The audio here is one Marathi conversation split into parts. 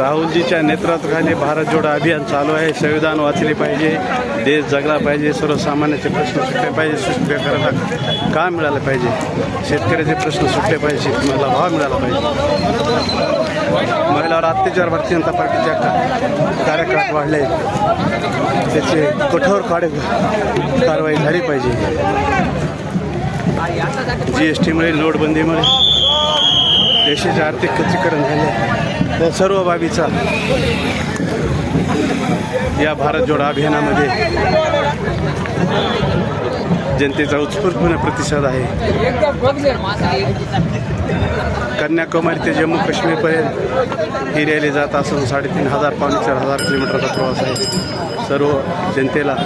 राहुलजीच्या नेतृत्वाखाली भारत जोडो अभियान चालू आहे. संविधान वाचले पाहिजे देश जगला पाहिजे सर्वसामान्याचे प्रश्न सुटले पाहिजे शेतकऱ्याला काम मिळालं पाहिजे? शेतकऱ्याचे प्रश्न सुटले पाहिजे शेतकऱ्याला भाव मिळाला पाहिजे. महिलावर अत्याचार भारतीय जनता पार्टीच्या का- वाढले त्याचे कठोर काढे कारवाई झाली पाहिजे. जी एस टीमुळे नोटबंदीमुळे देशाचे आर्थिक खच्चीकरण झाले. त्या सर्व बाबीचा या भारत जोडा अभियानामध्ये जनतेचा उत्स्फूर्तपणे प्रतिसाद आहे. कन्याकुमारी ते जम्मू काश्मीरपर्यंत ही रॅली जात असून साडेतीन हजार पावणे चार हजार किलोमीटरचा प्रवास आहे. सर्व जनतेला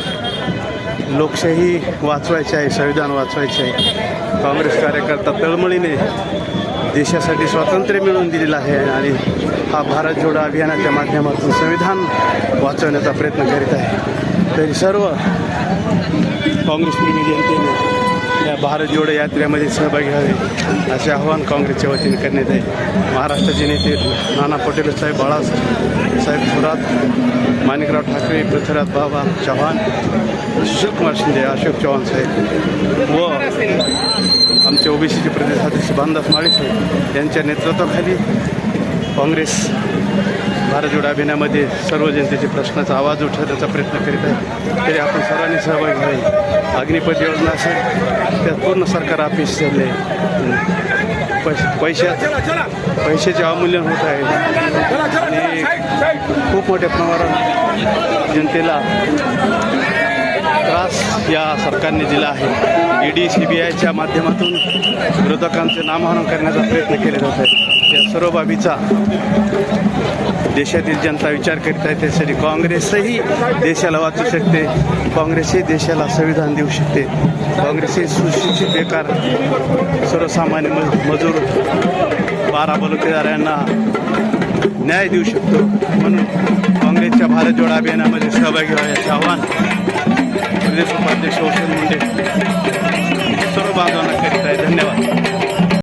लोकशाही वाचवायची आहे संविधान वाचवायचे आहे. काँग्रेस कार्यकर्ता तळमळीने देशासाठी स्वातंत्र्य मिळवून दिलेलं आहे आणि हा भारत जोडो अभियानाच्या माध्यमातून संविधान वाचवण्याचा प्रयत्न करीत आहे. तरी सर्व काँग्रेसप्रेमी जनतेने या भारत जोडो यात्रेमध्ये सहभागी व्हावे असे आवाहन काँग्रेसच्या वतीने करण्यात आहे. महाराष्ट्राचे नेते नाना पटेल साहेब बाळासाहेब साहेब थोरात माणिकराव ठाकरे पृथ्वीराज बाबा चव्हाण सुशीलकुमार शिंदे अशोक चव्हाण साहेब. व आमचे ओबीसीचे प्रदेश अध्यक्ष भानदास माळी साहेब यांच्या नेतृत्वाखाली काँग्रेस भारत जोडो अभियानामध्ये सर्व जनतेचे प्रश्नाचा आवाज उठवण्याचा प्रयत्न करीत आहे. तरी आपण सर्वांनी सहभागी व्हावे. अग्निपथ योजना असेल त्यात पूर्ण सरकार अपेक्षित झाले पैश पैशात पैशाचे अवमूल्यन होत आहे. आणि खूप मोठ्या प्रमाणात जनतेला त्रास या सरकारने दिला आहे. ई डी सी बी आयच्या माध्यमातून विरोधकांचे नामहरण करण्याचा प्रयत्न केले जात आहे या सर्व बाबीचा देशातील जनता विचार करीत आहे. त्यासाठी काँग्रेसही देशाला वाचू शकते. काँग्रेसही देशाला संविधान देऊ शकते. काँग्रेसही सुशिक्षित बेकार सर्वसामान्य मज मजूर बारा बलुतेदारांना न्याय देऊ शकतो. म्हणून काँग्रेसच्या भारत जोड अभियानामध्ये सहभागी व्हायचे आव्हान प्रदेश उपाध्यक्ष वसंत मुंडे सर्व बांधवांना